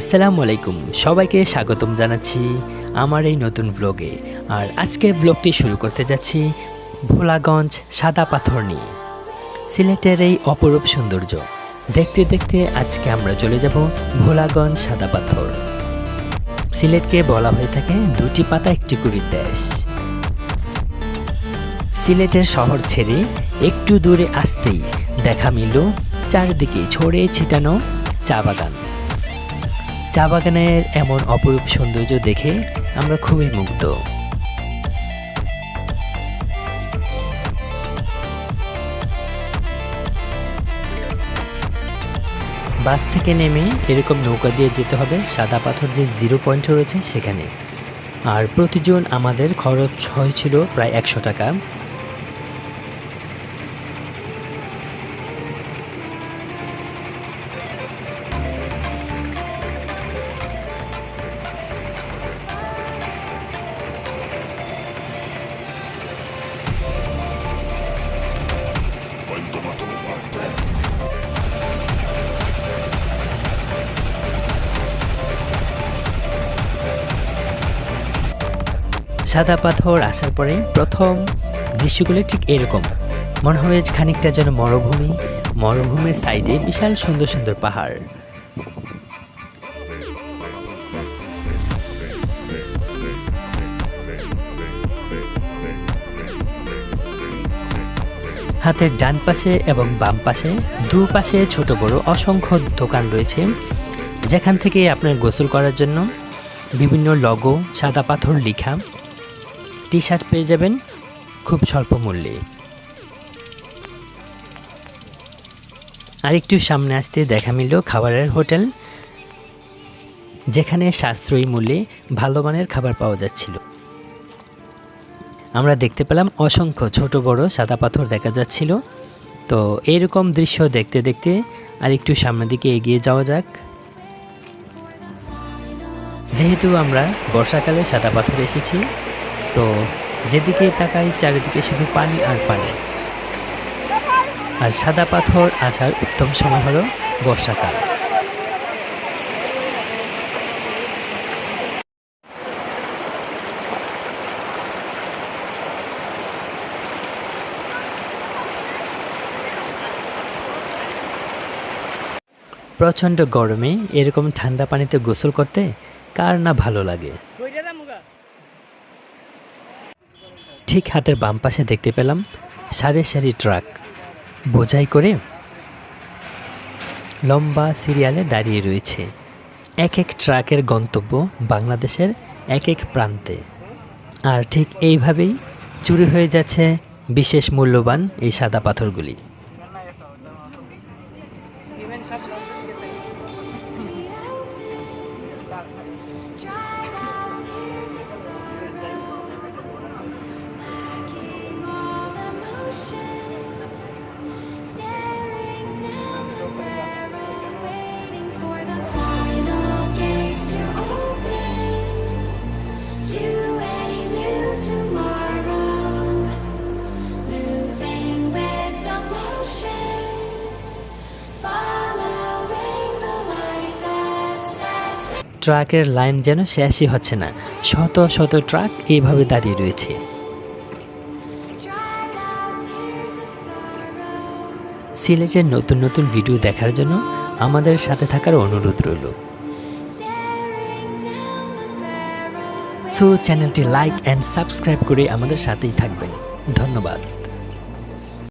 আসসালামু আলাইকুম। সবাইকে স্বাগতম জানাচ্ছি আমার এই নতুন ব্লগে আর আজকের ব্লগটি শুরু করতে যাচ্ছি ভোলাগঞ্জ সাদা পাথর নিয়ে। সিলেটের এই অপরূপ সৌন্দর্য। দেখতে দেখতে আজকে আমরা চলে যাব ভোলাগঞ্জ সাদা পাথর। সিলেটকে বলা হয়ে থাকে দুটি পাতা, একটি কুড়ির দেশ। সিলেটের শহর ছেড়ে একটু দূরে আসতেই দেখা মিলল চারদিকে ছড়ে ছিটানো চা বাগান। চা বাগানের এমন অপরূপ সৌন্দর্য দেখে আমরা খুবই মুগ্ধ। বাস থেকে নেমে এরকম নৌকা দিয়ে যেতে হবে, সাদা পাথর যে জিরো পয়েন্ট রয়েছে সেখানে। আর প্রতিজন আমাদের খরচ হয়েছিল প্রায় একশো টাকা। সাদা পাথর আসার পরে প্রথম দৃশ্যগুলো ঠিক এরকম। মনে হয় খানিকটা যেন মরুভূমি, মরুভূমির সাইডে বিশাল সুন্দর সুন্দর পাহাড়। হাতের ডান পাশে এবং বাম পাশে দুপাশে ছোট বড় অসংখ্য দোকান রয়েছে, যেখান থেকে আপনার গোসল করার জন্য বিভিন্ন লগো সাদা পাথর লিখা টি শার্ট পেয়ে যাবেন খুব স্বল্প মূল্যে। আরেকটু সামনে আসতে দেখা মিলল খাবারের হোটেল, যেখানে সাশ্রয়ী মূল্যে ভালো মানের খাবার পাওয়া যাচ্ছিল। আমরা দেখতে পেলাম অসংখ্য ছোট বড় সাদা পাথর দেখা যাচ্ছিল। তো এইরকম দৃশ্য দেখতে দেখতে আর একটু সামনের দিকে এগিয়ে যাওয়া যাক। যেহেতু আমরা বর্ষাকালে সাদা পাথর এসেছি তো যেদিকে তাকাই, চারিদিকে শুধু পানি আর পানি। আর সাদা পাথর আসার উত্তম সময় হলো বর্ষাকাল। প্রচণ্ড গরমে এরকম ঠান্ডা পানিতে গোসল করতে কার না ভালো লাগে? ঠিক হাতের বাম পাশে দেখতে পেলাম সারি সারি ট্রাক। বোঝাই করে লম্বা সিরিয়ালে দাঁড়িয়ে রয়েছে। এক এক ট্রাকের গন্তব্য বাংলাদেশের এক এক প্রান্তে। আর ঠিক এইভাবেই চুরি হয়ে যাচ্ছে বিশেষ মূল্যবান এই সাদা পাথরগুলি। Dried out tears ট্রাকের লাইন যেন শেষই হচ্ছে না। শত শত ট্রাক এইভাবে দাঁড়িয়ে রয়েছে. সিলেটের নতুন নতুন ভিডিও দেখার জন্য আমাদের সাথে থাকার অনুরোধ রইল। সো চ্যানেলটি লাইক অ্যান্ড সাবস্ক্রাইব করে আমাদের সাথেই থাকবেন। ধন্যবাদ।